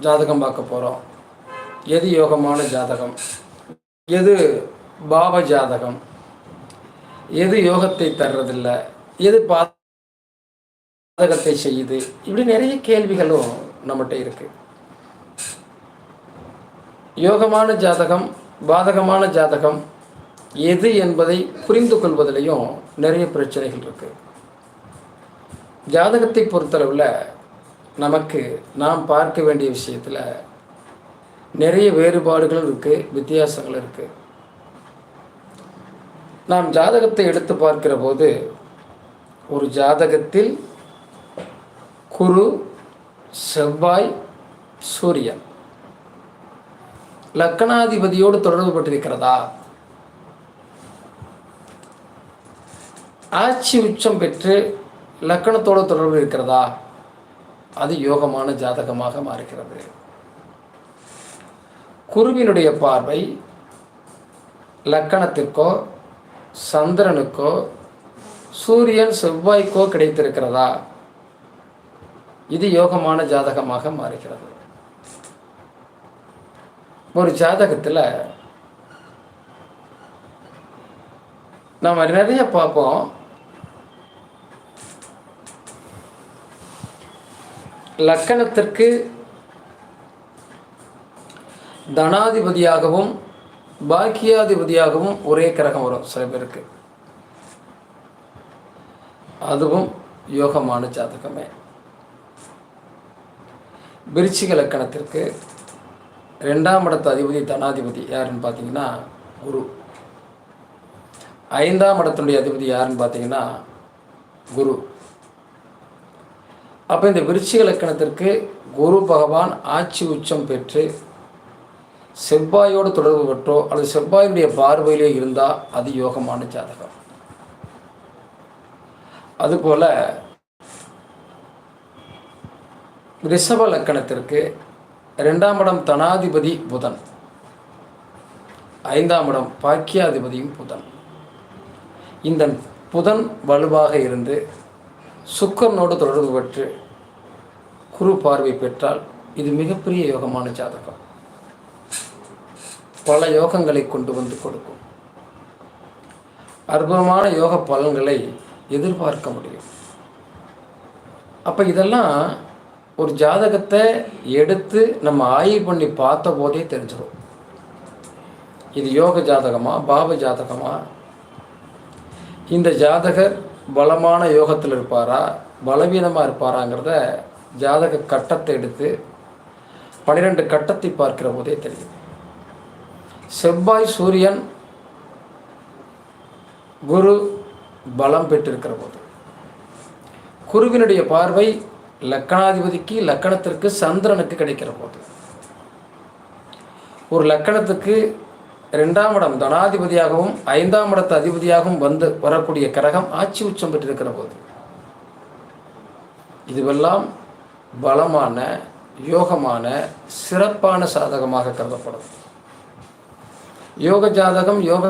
ஜாதகம் பார்க்க போகிறோம் எது யோகமான ஜாதகம்? எது பாவ ஜாதகம்? எது யோகத்தை தர்றதில்லை? எது பாதகத்தை செய்யுது? இப்படி நிறைய கேள்விகளும் நம்மகிட்ட இருக்கு. யோகமான ஜாதகம் பாதகமான ஜாதகம் எது என்பதை புரிந்து கொள்வதிலையும் நிறைய பிரச்சனைகள் இருக்கு. ஜாதகத்தை பொறுத்தளவில் நமக்கு நாம் பார்க்க வேண்டிய விஷயத்தில் நிறைய வேறுபாடுகளும் இருக்குது வித்தியாசங்களும் இருக்குது நாம் ஜாதகத்தை எடுத்து பார்க்கிற போது ஒரு ஜாதகத்தில் குரு செவ்வாய் சூரியன் லக்கணாதிபதியோடு தொடர்பு பட்டிருக்கிறதா ஆட்சி உச்சம் பெற்று லக்கணத்தோடு தொடர்பு இருக்கிறதா? அது யோகமான ஜாதகமாக மாறுகிறது. குருவினுடைய பார்வை லக்கணத்திற்கோ சந்திரனுக்கோ சூரியன் செவ்வாய்க்கோ கிடைத்திருக்கிறதா? இது யோகமான ஜாதகமாக மாறுகிறது. ஒரு ஜாதகத்தில் நம்ம நிறைய பார்ப்போம். லக்கணத்திற்கு தனாதிபதியாகவும் பாக்கியாதிபதியாகவும் ஒரே கிரகம் வரும் சில பேருக்கு. அதுவும் யோகமான ஜாதகமே. விருச்சிக லக்கணத்திற்கு ரெண்டாம் இடத்து அதிபதி தனாதிபதி யாருன்னு பார்த்தீங்கன்னா குரு. ஐந்தாம் இடத்தினுடைய அதிபதி யாருன்னு பார்த்தீங்கன்னா குரு. அப்போ இந்த விருச்சிக லக்கணத்திற்கு குரு பகவான் ஆட்சி உச்சம் பெற்று செவ்வாயோடு தொடர்பு பெற்றோ அல்லது செவ்வாயினுடைய பார்வையிலே இருந்தால் அது யோகமான ஜாதகம். அதுபோல் ரிஷப லக்கணத்திற்கு ரெண்டாம் இடம் தனாதிபதி புதன் ஐந்தாம் இடம் பாக்கியாதிபதியும் புதன். இந்த புதன் வலுவாக இருந்து சுக்கரனோடு தொடர்பு பெற்று குரு பார்வை பெற்றால் இது மிகப்பெரிய யோகமான ஜாதகம். பல யோகங்களை கொண்டு வந்து கொடுக்கும். அற்புதமான யோக பலன்களை எதிர்பார்க்க முடியும். அப்போ இதெல்லாம் ஒரு ஜாதகத்தை எடுத்து நம்ம ஆய்வு பண்ணி பார்த்த போதே தெரிஞ்சிடும். இது யோக ஜாதகமா பாவ ஜாதகமா? இந்த ஜாதகர் பலமான யோகத்தில் இருப்பாரா? பலவீனமாக இருப்பாராங்கிறத ஜாதக கட்டத்தை எடுத்து பன்னிரெண்டு கட்டத்தை பார்க்கிற போதே தெரியும். செவ்வாய் சூரியன் குரு பலம் பெற்றிருக்கிற போது. குருவினுடைய பார்வை லக்கணாதிபதிக்கு லக்கணத்திற்கு சந்திரனுக்கு கிடைக்கிற போது. ஒரு லக்கணத்துக்கு ரெண்டாம் இடம் தனாதிபதியாகவும் ஐந்தாம் இடத்து அதிபதியாகவும் வந்து வரக்கூடிய கிரகம் ஆட்சி உச்சம் பெற்றிருக்கிற போது. இதுவெல்லாம் பலமான யோகமான சிறப்பான சாதகமாக கருதப்படும். யோக ஜாதகம் யோக